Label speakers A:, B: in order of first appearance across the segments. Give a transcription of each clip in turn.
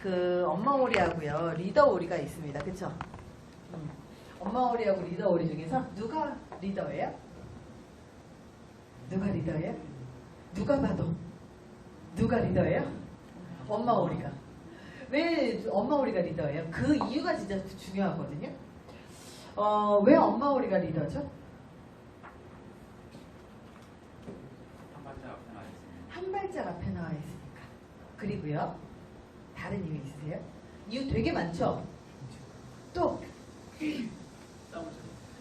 A: 그 엄마 오리하고요 리더 오리가 있습니다. 그쵸? 음. 엄마 오리하고 리더 오리 중에서 누가 리더예요? 누가 리더예요? 누가 봐도 누가 리더예요? 엄마 오리가. 왜 엄마 오리가 리더예요? 그 이유가 진짜 중요하거든요. 어, 왜 엄마 오리가 리더죠?
B: 한 발짝 앞에 나와
A: 있으니까. 그리고요. 다른 이유 있으세요? 이유 되게 많죠? 또,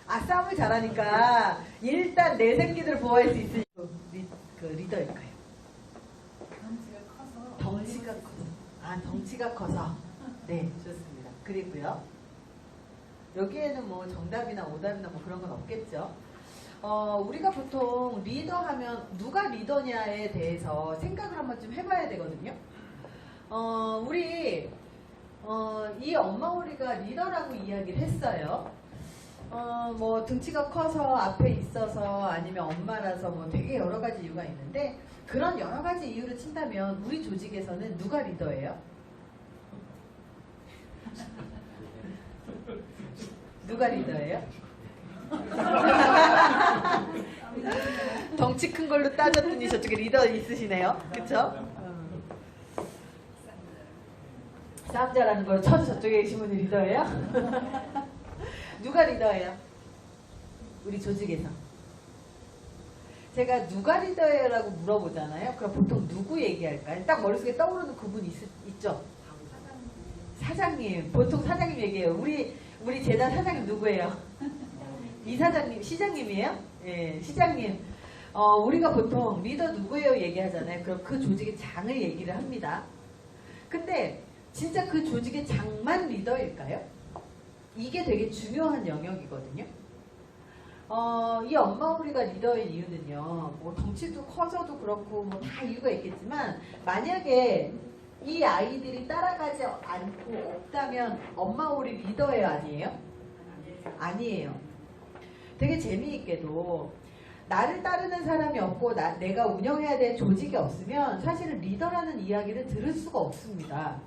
A: 아, 싸움을 잘하니까 일단 내 새끼들 보호할 수 있으니까 리, 그 리더일까요?
C: 덩치가 커서
A: 덩치가 커서. 아, 덩치가 커서. 네, 좋습니다. 그리고요. 여기에는 뭐 정답이나 오답이나 뭐 그런 건 없겠죠. 어, 우리가 보통 리더 하면 누가 리더냐에 대해서 생각을 한번 좀 해봐야 되거든요. 어, 우리, 어, 이 엄마 우리가 리더라고 이야기를 했어요. 어, 뭐 등치가 커서 앞에 있어서 아니면 엄마라서 뭐 되게 여러 가지 이유가 있는데 그런 여러 가지 이유를 친다면 우리 조직에서는 누가 리더예요? 누가 리더예요? 덩치 큰 걸로 따졌더니 저쪽에 리더 있으시네요. 그쵸? 음. 잘하는 걸로 쳐서 저쪽에 계신 분이 리더예요? 누가 리더예요? 우리 조직에서. 제가 누가 리더예요라고 물어보잖아요. 그럼 보통 누구 얘기할까요? 딱 머릿속에 떠오르는 그분 있, 있죠? 사장님. 보통 사장님 얘기해요. 우리 우리 재단 사장님 누구예요? 이 사장님 시장님이에요? 예, 시장님. 어, 우리가 보통 리더 누구예요 얘기하잖아요. 그럼 그 조직의 장을 얘기를 합니다. 근데 진짜 그 조직의 장만 리더일까요? 이게 되게 중요한 영역이거든요. 어, 이 엄마 우리가 리더인 이유는요, 뭐 덩치도 커서도 그렇고 뭐 다 이유가 있겠지만 만약에 이 아이들이 따라가지 않고 없다면 엄마 우리 리더예요 아니에요? 아니에요. 되게 재미있게도 나를 따르는 사람이 없고 나- 내가 운영해야 될 조직이 없으면 사실은 리더라는 이야기를 들을 수가 없습니다.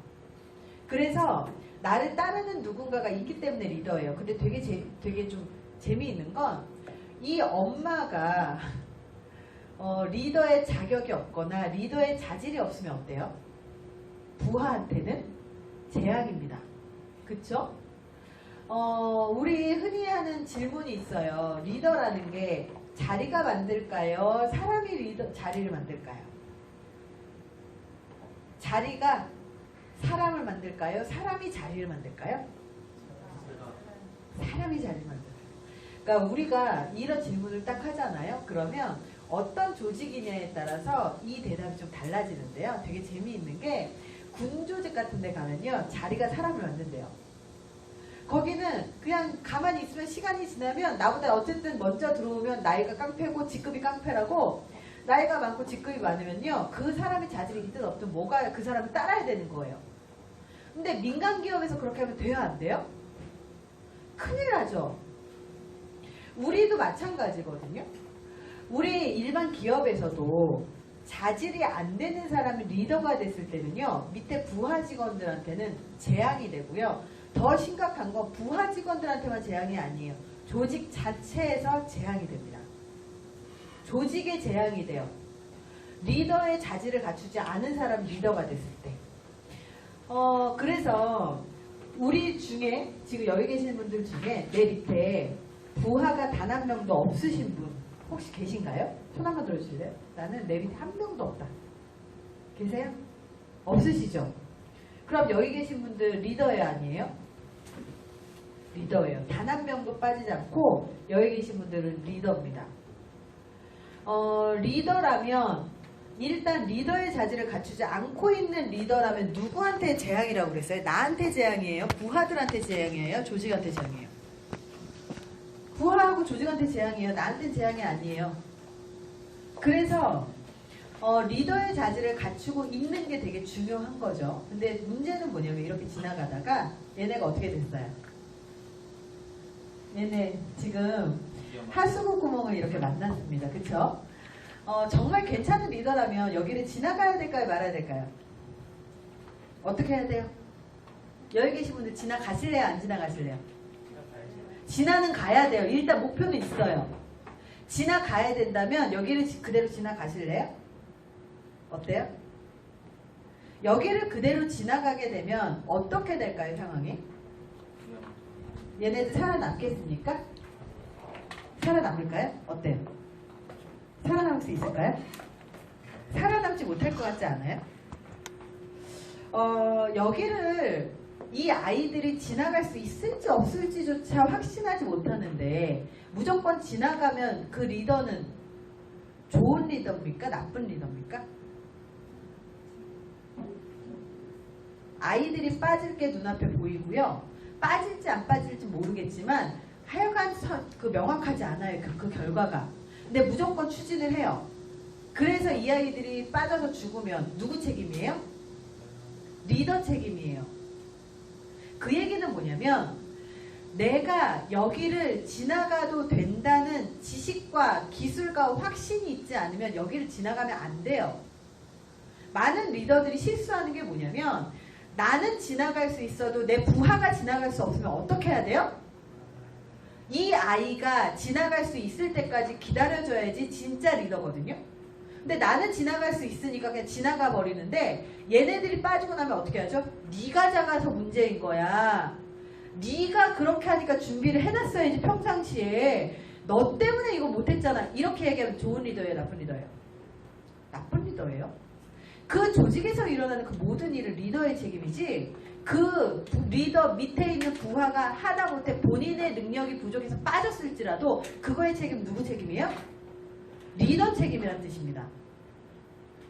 A: 그래서 나를 따르는 누군가가 있기 때문에 리더예요. 근데 되게 재, 되게 좀 재미있는 건 이 엄마가 어, 리더의 자격이 없거나 리더의 자질이 없으면 어때요? 부하한테는 재앙입니다. 그쵸? 어, 우리 흔히 하는 질문이 있어요. 리더라는 게 자리가 만들까요? 사람이 리더, 자리를 만들까요? 자리가 사람을 만들까요? 사람이 자리를 만들까요? 사람이 자리를 만들어요. 그러니까 우리가 이런 질문을 딱 하잖아요. 그러면 어떤 조직이냐에 따라서 이 대답이 좀 달라지는데요. 되게 재미있는 게 군조직 같은 데 가면요. 자리가 사람을 만든대요. 거기는 그냥 가만히 있으면 시간이 지나면 나보다 어쨌든 먼저 들어오면 나이가 깡패고 직급이 깡패라고 나이가 많고 직급이 많으면요. 그 사람의 자질이 있든 없든 뭐가 그 사람을 따라야 되는 거예요. 근데 민간 기업에서 그렇게 하면 돼요? 안 돼요? 큰일 나죠. 우리도 마찬가지거든요. 우리 일반 기업에서도 자질이 안 되는 사람이 리더가 됐을 때는요, 밑에 부하 직원들한테는 재앙이 되고요. 더 심각한 건 부하 직원들한테만 재앙이 아니에요. 조직 자체에서 재앙이 됩니다. 조직의 재앙이 돼요. 리더의 자질을 갖추지 않은 사람이 리더가 됐을 때. 어, 그래서 우리 중에, 지금 여기 계시는 분들 중에 내 밑에 부하가 단 한 명도 없으신 분 혹시 계신가요? 손 한번 들어주실래요? 나는 내 밑에 한 명도 없다. 계세요? 없으시죠? 그럼 여기 계신 분들 리더예요 아니에요? 리더예요. 단 한 명도 빠지지 않고 여기 계신 분들은 리더입니다. 어, 리더라면 일단 리더의 자질을 갖추지 않고 있는 리더라면 누구한테 재앙이라고 그랬어요? 나한테 재앙이에요? 부하들한테 재앙이에요? 조직한테 재앙이에요? 부하하고 조직한테 재앙이에요. 나한테 재앙이 아니에요. 그래서 어, 리더의 자질을 갖추고 있는 게 되게 중요한 거죠. 근데 문제는 뭐냐면 이렇게 지나가다가 얘네가 어떻게 됐어요? 얘네 지금 하수구 구멍을 이렇게 만났습니다. 그쵸? 어, 정말 괜찮은 리더라면 여기를 지나가야 될까요? 말아야 될까요? 어떻게 해야 돼요? 여기 계신 분들 지나가실래요? 안 지나가실래요? 지나는 가야 돼요. 일단 목표는 있어요. 지나가야 된다면 여기를 지- 그대로 지나가실래요? 어때요? 여기를 그대로 지나가게 되면 어떻게 될까요, 상황이? 얘네들 살아남겠습니까? 살아남을까요? 어때요? 살아남을 수 있을까요? 살아남지 못할 것 같지 않아요? 어, 여기를 이 아이들이 지나갈 수 있을지 없을지조차 확신하지 못하는데 무조건 지나가면 그 리더는 좋은 리더입니까? 나쁜 리더입니까? 아이들이 빠질 게 눈앞에 보이고요. 빠질지 안 빠질지 모르겠지만 하여간 서- 그 명확하지 않아요. 그, 그 결과가. 근데 무조건 추진을 해요. 그래서 이 아이들이 빠져서 죽으면 누구 책임이에요? 리더 책임이에요. 그 얘기는 뭐냐면 내가 여기를 지나가도 된다는 지식과 기술과 확신이 있지 않으면 여기를 지나가면 안 돼요. 많은 리더들이 실수하는 게 뭐냐면 나는 지나갈 수 있어도 내 부하가 지나갈 수 없으면 어떻게 해야 돼요? 이 아이가 지나갈 수 있을 때까지 기다려줘야지 진짜 리더거든요. 근데 나는 지나갈 수 있으니까 그냥 지나가 버리는데 얘네들이 빠지고 나면 어떻게 하죠? 네가 작아서 문제인 거야. 네가 그렇게 하니까 준비를 해놨어야지 평상시에 너 때문에 이거 못했잖아. 이렇게 얘기하면 좋은 리더예요, 나쁜 리더예요? 나쁜 리더예요. 그 조직에서 일어나는 그 모든 일은 리더의 책임이지 그 부- 리더 밑에 있는 부하가 하다 못해 본인의 능력이 부족해서 빠졌을지라도 그거의 책임 누구 책임이에요? 리더 책임이라는 뜻입니다.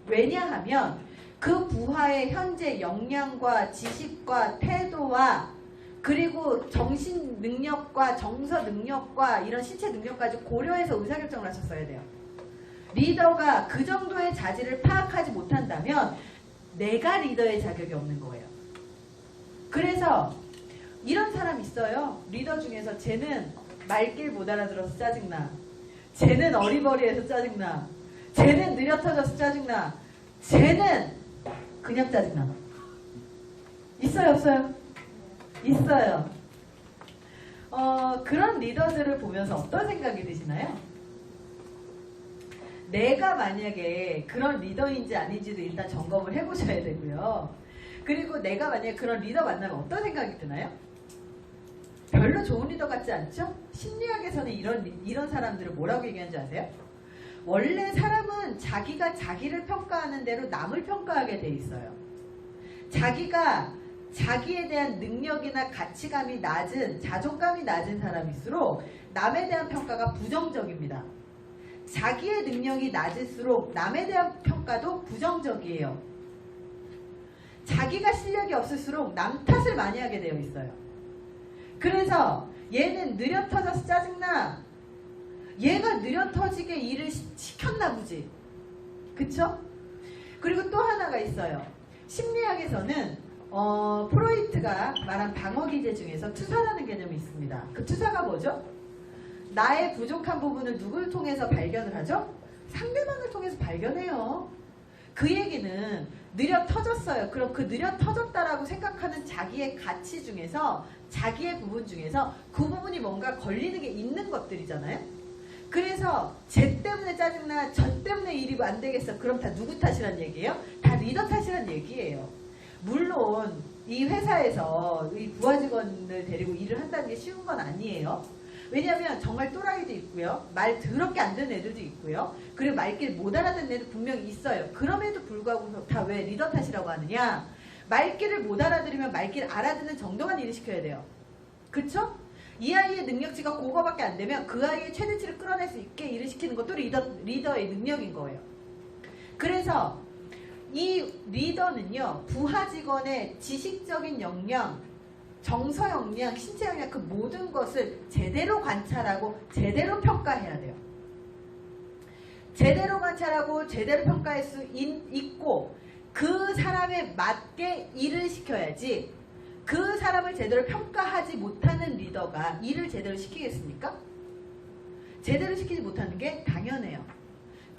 A: 왜냐하면 그 부하의 현재 역량과 지식과 태도와 그리고 정신 능력과 정서 능력과 이런 신체 능력까지 고려해서 의사결정을 하셨어야 돼요. 리더가 그 정도의 자질을 파악하지 못한다면 내가 리더의 자격이 없는 거예요. 그래서 이런 사람 있어요. 리더 중에서 쟤는 말길 못 알아들어서 짜증나. 쟤는 어리버리해서 짜증나. 쟤는 느려 터져서 짜증나. 쟤는 그냥 짜증나. 있어요, 없어요? 있어요. 어, 그런 리더들을 보면서 어떤 생각이 드시나요? 내가 만약에 그런 리더인지 아닌지도 일단 점검을 해보셔야 되고요. 그리고 내가 만약에 그런 리더 만나면 어떤 생각이 드나요? 별로 좋은 리더 같지 않죠? 심리학에서는 이런, 리- 이런 사람들을 뭐라고 얘기하는지 아세요? 원래 사람은 자기가 자기를 평가하는 대로 남을 평가하게 돼 있어요. 자기가 자기에 대한 능력이나 가치감이 낮은, 자존감이 낮은 사람일수록 남에 대한 평가가 부정적입니다. 자기의 능력이 낮을수록 남에 대한 평가도 부정적이에요. 자기가 실력이 없을수록 남 탓을 많이 하게 되어 있어요. 그래서 얘는 느려 터져서 짜증나. 얘가 느려 터지게 일을 시- 시켰나 보지. 그쵸? 그리고 또 하나가 있어요. 심리학에서는 어, 프로이트가 말한 방어 기제 중에서 투사라는 개념이 있습니다. 그 투사가 뭐죠? 나의 부족한 부분을 누굴 통해서 발견을 하죠? 상대방을 통해서 발견해요. 그 얘기는 느려 터졌어요. 그럼 그 느려 터졌다라고 생각하는 자기의 가치 중에서 자기의 부분 중에서 그 부분이 뭔가 걸리는 게 있는 것들이잖아요. 그래서 쟤 때문에 짜증나, 저 때문에 일이 안 되겠어. 그럼 다 누구 탓이란 얘기예요? 다 리더 탓이란 얘기예요. 물론 이 회사에서 이 부하 직원을 데리고 일을 한다는 게 쉬운 건 아니에요. 왜냐하면 정말 또라이도 있고요. 말 더럽게 안 듣는 애들도 있고요. 그리고 말귀를 못 알아듣는 애도 분명히 있어요. 그럼에도 불구하고 다 왜 리더 탓이라고 하느냐? 말귀를 못 알아들으면 말귀를 알아듣는 정도만 일을 시켜야 돼요. 그쵸? 이 아이의 능력치가 그거밖에 안 되면 그 아이의 최대치를 끌어낼 수 있게 일을 시키는 것도 리더, 리더의 능력인 거예요. 그래서 이 리더는요, 부하 직원의 지식적인 역량, 정서 역량, 신체 역량 그 모든 것을 제대로 관찰하고 제대로 평가해야 돼요. 제대로 관찰하고 제대로 평가할 수 있, 있고 그 사람에 맞게 일을 시켜야지 그 사람을 제대로 평가하지 못하는 리더가 일을 제대로 시키겠습니까? 제대로 시키지 못하는 게 당연해요.